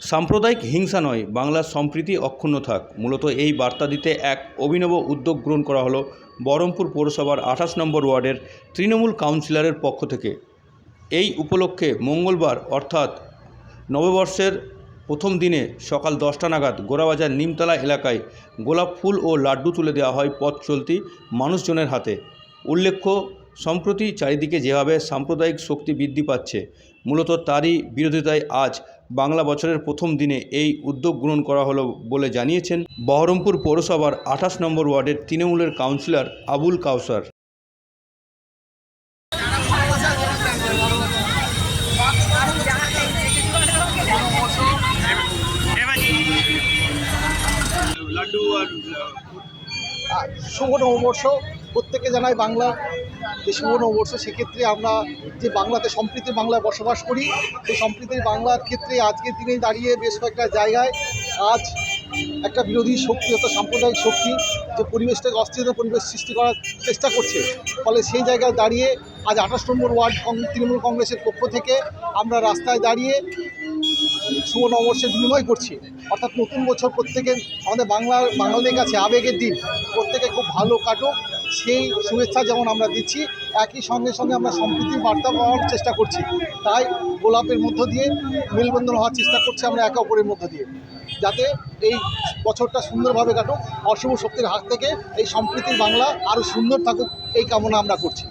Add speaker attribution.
Speaker 1: সাম্প্রদায়িক হিংসা নয়, বাংলার সম্প্রীতি অক্ষুণ্ণ থাক। মূলত এই বার্তা দিতে এক অভিনব উদ্যোগ গ্রহণ করা হলো বহরমপুর পৌরসভার আঠাশ নম্বর ওয়ার্ডের তৃণমূল কাউন্সিলরের পক্ষ থেকে। এই উপলক্ষে মঙ্গলবার, অর্থাৎ নববর্ষের প্রথম দিনে সকাল দশটা নাগাদ গোড়াবাজার নিমতলা এলাকায় গোলাপ ফুল ও লাড্ডু তুলে দেওয়া হয় পথ চলতি মানুষজনের হাতে। উল্লেখ্য সম্প্রতি চারিদিকে যেভাবে সাম্প্রদায়িক শক্তি বৃদ্ধি পাচ্ছে, মূলত তারই বিরোধিতায় আজ বাংলা বছরের প্রথম দিনে এই উদ্যোগ গ্রহণ করা হলো বলে জানিয়েছেন বহরমপুর পৌরসভার আঠাশ নম্বর ওয়ার্ডের তৃণমূলের কাউন্সিলর আবুল কাউসার।
Speaker 2: শুভ নববর্ষ প্রত্যেকে জানাই বাংলা যে নববর্ষ, সেক্ষেত্রে আমরা যে বাংলাতে সম্প্রীতির বাংলায় বসবাস করি, সেই সম্প্রীতির বাংলার ক্ষেত্রে আজকের দিনে দাঁড়িয়ে বেশ কয়েকটা জায়গায় আজ একটা বিরোধী শক্তি অর্থাৎ সাম্প্রদায়িক শক্তি যে পরিবেশটাকে অস্থিরতা পরিবেশ সৃষ্টি করার চেষ্টা করছে, ফলে সেই জায়গায় দাঁড়িয়ে আজ আঠাশ নম্বর ওয়ার্ড তৃণমূল কংগ্রেসের পক্ষ থেকে আমরা রাস্তায় দাঁড়িয়ে শুভ নববর্ষের বিনিময় করছি। অর্থাৎ নতুন বছর প্রত্যেকে আমাদের বাংলার, বাঙালিদের কাছে আবেগের দিন। প্রত্যেকে খুব ভালো কাটুক সেই শুভেচ্ছা যেমন আমরা দিচ্ছি, একই সঙ্গে সঙ্গে আমরা সম্প্রীতির বার্তা পাওয়ার চেষ্টা করছি। তাই গোলাপের মধ্য দিয়ে মেলবন্ধন হওয়ার চেষ্টা করছি আমরা একে অপরের মধ্য দিয়ে। যাতে এই বছরটা সুন্দরভাবে কাটুক, অশুভ শক্তির হাত থেকে এই সম্প্রীতির বাংলা আরও সুন্দর থাকুক, এই কামনা আমরা করছি।